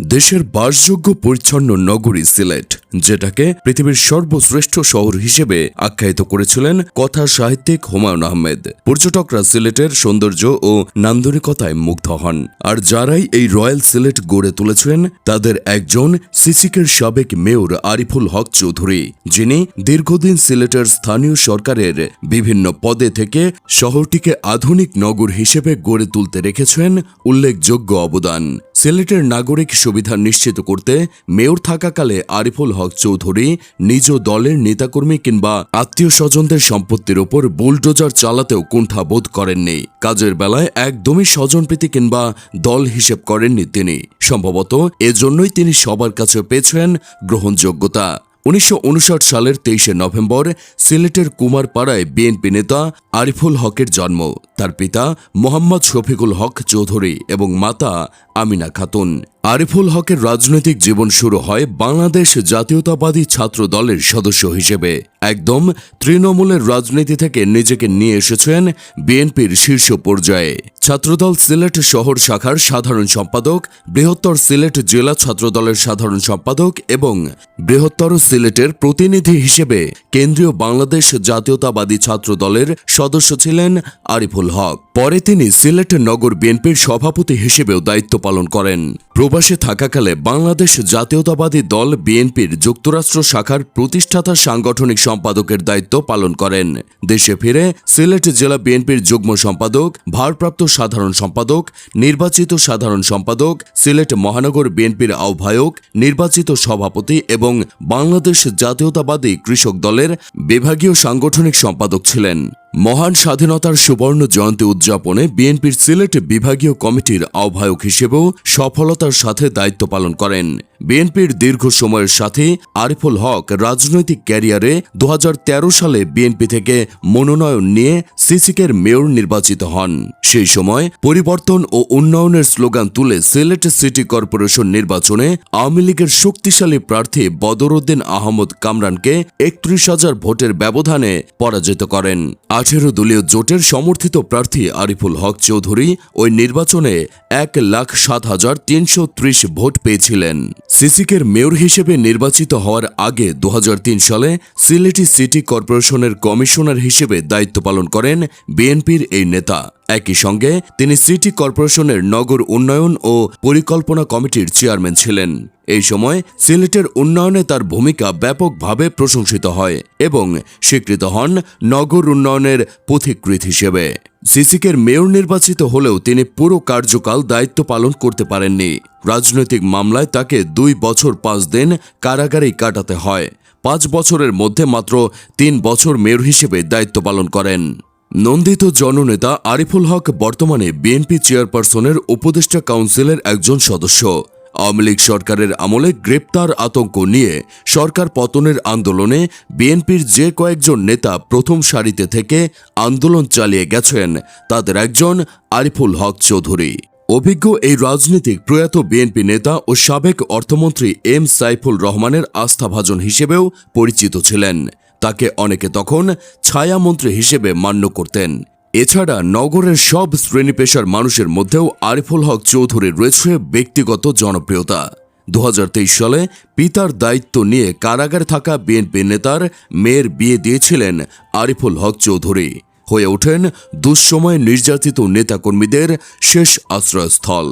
দেশের বাসযোগ্য পরিচ্ছন্ন নগরী সিলেট, যেটাকে পৃথিবীর সর্বশ্রেষ্ঠ শহর হিসেবে আখ্যায়িত করেছিলেন কথা সাহিত্যিক হুমায়ুন আহমেদ। পর্যটকরা সিলেটের সৌন্দর্য ও নান্দনিকতায় মুগ্ধ হন। আর যারাই এই রয়্যাল সিলেট গড়ে তুলেছেন, তাদের একজন সিসিকের সাবেক মেয়র আরিফুল হক চৌধুরী, যিনি দীর্ঘদিন সিলেটের স্থানীয় সরকারের বিভিন্ন পদে থেকে শহরটিকে আধুনিক নগর হিসেবে গড়ে তুলতে রেখেছেন উল্লেখযোগ্য অবদান। সিলেটের নাগরিক সুবিধা নিশ্চিত করতে মেয়র থাকাকালে আরিফুল হক চৌধুরী নিজ দলের নেতাকর্মী কিংবা আত্মীয় স্বজনদের সম্পত্তির ওপর বুলডোজার চালাতেও কুণ্ঠা বোধ করেননি। কাজের বেলায় একদমই স্বজনপ্রীতি কিংবা দল হিসেব করেননি তিনি। সম্ভবত এজন্যই তিনি সবার কাছে পেয়েছেন গ্রহণযোগ্যতা। উনিশশো উনষাট সালের তেইশে নভেম্বর সিলেটের কুমারপাড়ায় বিএনপি নেতা আরিফুল হকের জন্ম। তার পিতা মোহাম্মদ শফিকুল হক চৌধুরী এবং মাতা আমিনা খাতুন। আরিফুল হকের রাজনৈতিক জীবন শুরু হয় বাংলাদেশ জাতীয়তাবাদী ছাত্র দলের সদস্য হিসেবে। একদম তৃণমূলের রাজনীতি থেকে নিজেকে নিয়ে এসেছেন বিএনপির শীর্ষ পর্যায়ে। ছাত্রদল সিলেট শহর শাখার সাধারণ সম্পাদক, বৃহত্তর সিলেট জেলা ছাত্রদলের সাধারণ সম্পাদক এবং বৃহত্তর সিলেটের প্রতিনিধি হিসেবে কেন্দ্রীয় বাংলাদেশ জাতীয়তাবাদী ছাত্র দলের সদস্য ছিলেন আরিফুল হক। পরে তিনি সিলেট নগর বিএনপির সভাপতি হিসেবেও দায়িত্ব পালন করেন। প্রবাসে থাকাকালে বাংলাদেশ জাতীয়তাবাদী দল বিএনপির যুক্তরাষ্ট্র শাখার প্রতিষ্ঠাতা সাংগঠনিক সম্পাদকের দায়িত্ব পালন করেন। দেশে ফিরে সিলেট জেলা বিএনপির যুগ্ম সম্পাদক, ভারপ্রাপ্ত সাধারণ সম্পাদক, নির্বাচিত সাধারণ সম্পাদক, সিলেট মহানগর বিএনপির আহ্বায়ক, নির্বাচিত সভাপতি এবং বাংলাদেশ জাতীয়তাবাদী কৃষক দলের বিভাগীয় সাংগঠনিক সম্পাদক ছিলেন। মহান স্বাধীনতার সুবর্ণ জয়ন্তী উদযাপনে বিএনপির সিলেট বিভাগীয় কমিটির আহ্বায়ক হিসেবেও সফলতার সাথে দায়িত্ব পালন করেন। বিএনপির দীর্ঘ সময়ের সাথে আরিফুল হক রাজনৈতিক ক্যারিয়ারে দু হাজার তেরো সালে বিএনপি থেকে মনোনয়ন নিয়ে সিসিকের মেয়র নির্বাচিত হন। সেই সময় পরিবর্তন ও উন্নয়নের স্লোগান তুলে সিলেট সিটি কর্পোরেশন নির্বাচনে আওয়ামী লীগের শক্তিশালী প্রার্থী বদরউদ্দিন আহমদ কামরানকে একত্রিশ হাজার ভোটের ব্যবধানে পরাজিত করেন। আঠেরো দলীয় জোটের সমর্থিত প্রার্থী আরিফুল হক চৌধুরী ওই নির্বাচনে এক লাখ সাত হাজার তিনশো ত্রিশ ভোট পেয়েছিলেন। সিসিকের মেয়র হিসেবে নির্বাচিত হওয়ার আগে দু হাজার তিন সালে সিলেটি সিটি কর্পোরেশনের কমিশনার হিসেবে দায়িত্ব পালন করেন বিএনপির এই নেতা। একই সঙ্গে তিনি সিটি কর্পোরেশনের নগর উন্নয়ন ও পরিকল্পনা কমিটির চেয়ারম্যান ছিলেন। এই সময় সিলেটের উন্নয়নে তার ভূমিকা ব্যাপকভাবে প্রশংসিত হয় এবং স্বীকৃত হন নগর উন্নয়নের পথিকৃত হিসেবে। সিসিকের মেয়র নির্বাচিত হলেও তিনি পুরো কার্যকাল দায়িত্ব পালন করতে পারেননি। রাজনৈতিক মামলায় তাকে দুই বছর পাঁচ দিন কারাগারেই কাটাতে হয়। পাঁচ বছরের মধ্যে মাত্র তিন বছর মেয়র হিসেবে দায়িত্ব পালন করেন। নন্দিত জননেতা আরিফুল হক বর্তমানে বিএনপি চেয়ারপারসনের উপদেষ্টা কাউন্সিলের একজন সদস্য। আওয়ামী লীগ সরকারের আমলে গ্রেপ্তার আতঙ্ক নিয়ে সরকার পতনের আন্দোলনে বিএনপির যে কয়েকজন নেতা প্রথম সারিতে থেকে আন্দোলন চালিয়ে গেছেন, তাদের একজন আরিফুল হক চৌধুরী। অভিজ্ঞ এই রাজনীতিক প্রয়াত বিএনপি নেতা ও সাবেক অর্থমন্ত্রী এম সাইফুল রহমানের আস্থাভাজন হিসেবেও পরিচিত ছিলেন। তাকে অনেকে তখন ছায়ামন্ত্রী হিসেবে মান্য করতেন। এছাড়া নগরের সব শ্রেণি পেশার মানুষের মধ্যেও আরিফুল হক চৌধুরীর রয়েছে ব্যক্তিগত জনপ্রিয়তা। দু হাজার তেইশ সালে পিতার দায়িত্ব নিয়ে কারাগারে থাকা বিএনপি নেতার মেয়ের বিয়ে দিয়েছিলেন আরিফুল হক চৌধুরী। হয়ে ওঠেন দুঃসময়ে নির্যাতিত নেতাকর্মীদের শেষ আশ্রয়স্থল।